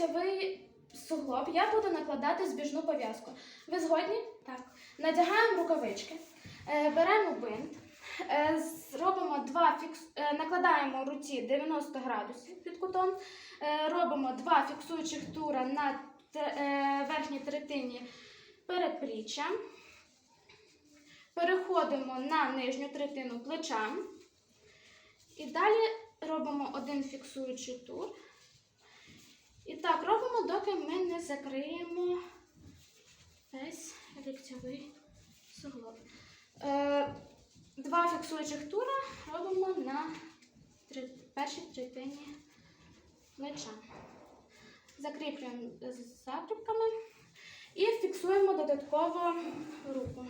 ліктьовий суглоб я буду накладати збіжну пов'язку. Ви згодні? Так. Надягаємо рукавички, е, беремо бинт, е, зробимо два фікс... е, накладаємо руці 90 градусів під кутом, робимо два фіксуючих тура на верхній третині передпліччя. Переходимо на нижню третину плеча. І далі робимо один фіксуючий тур. Закриємо весь ліктьовий суглоб. Е, два фіксуючих тура робимо на першій третині плеча. Закріплюємо з закріпками і фіксуємо додатково руку.